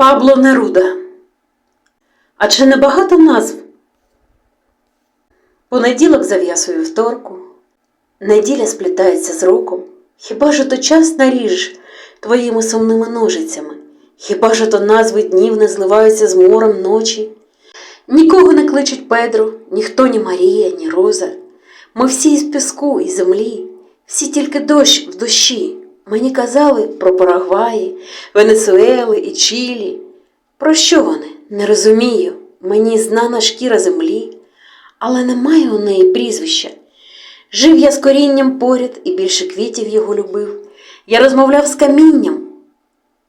Пабло Неруда. А чи не багато назв? Понеділок зав'язує вторку, неділя сплітається з роком. Хіба ж то час наріж твоїми сумними ножицями? Хіба ж то назви днів не зливаються з морем ночі? Нікого не кличуть Педро, ніхто ні Марія, ні Роза. Ми всі із піску і землі, всі тільки дощ в душі. Мені казали про Парагваї, Венесуели і Чилі. Про що вони? Не розумію. Мені знана шкіра землі, але немає у неї прізвища. Жив я з корінням поряд і більше квітів його любив. Я розмовляв з камінням.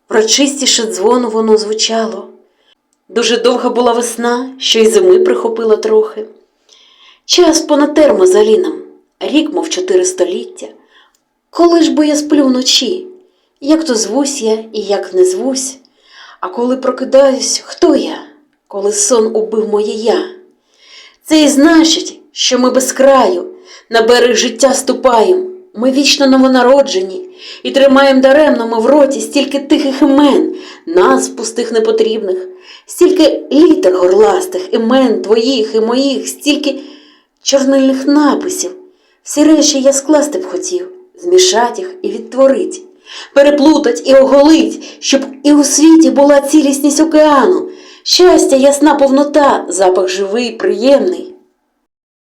Врочистіше дзвону воно звучало. Дуже довга була весна, що й зими прихопила трохи. Час понад термозаліном, рік, мов чотири століття. Коли ж бо я сплю вночі, як то звусь я і як не звусь, а коли прокидаюсь, хто я, коли сон убив моє я? Це і значить, що ми без краю на берег життя ступаємо, ми вічно новонароджені, і тримаємо даремно ми в роті стільки тихих імен, назв пустих непотрібних, стільки літер горластих, імен твоїх і моїх, стільки чорнильних написів. Всі речі я скласти б хотів, змішать їх і відтворить, переплутать і оголить, щоб і у світі була цілісність океану, щастя, ясна повнота, запах живий, приємний.